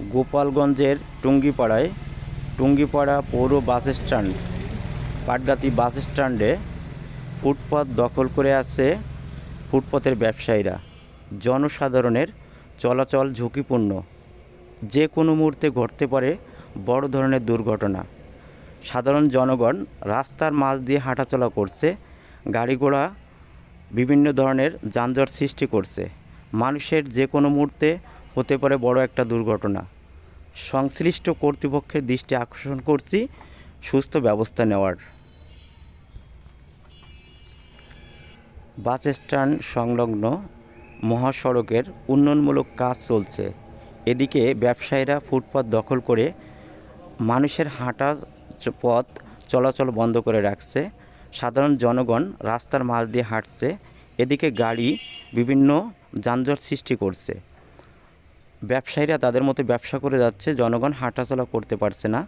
গোপালগঞ্জের টুঙ্গিপাড়ায় টুঙ্গিপাড়া পৌর বাস স্ট্যান্ড, পাটগাতি বাস স্ট্যান্ডে ফুটপাত দখল করে আছে ফুটপাতের ব্যবসায়ীরা। জনসাধারণের চলাচল ঝুঁকিপূর্ণ। যে কোনো মুহূর্তে ঘটতে পারে বড় ধরনের দুর্ঘটনা। সাধারণ জনগণ রাস্তার মাঝ দিয়ে হাঁটাচলা করছে, গাড়ি ঘোড়া, বিভিন্ন ধরনের যানজট সৃষ্টি করছে। মানুষের যে কোনো মুহূর্তে হতে পারে বড় একটা দুর্ঘটনা। সংশ্লিষ্ট কর্তৃপক্ষের দৃষ্টি আকর্ষণ করছি, সুস্থ ব্যবস্থা নেওয়ার। বাস স্ট্যান্ড সংলগ্ন মহাসড়কের উন্নয়নমূলক কাজ চলছে। এদিকে ব্যবসায়ীরা ফুটপাত দখল করে মানুষের হাঁটা পথ চলাচল বন্ধ করে রাখছে। সাধারণ জনগণ রাস্তার মাঝ দিয়ে হাঁটছে। এদিকে গাড়ি বিভিন্ন যানজট সৃষ্টি করছে। ব্যবসায়ীরা তাদের মতো ব্যবসা করে যাচ্ছে জনগণ হাঁটাচলা করতে পারছে না।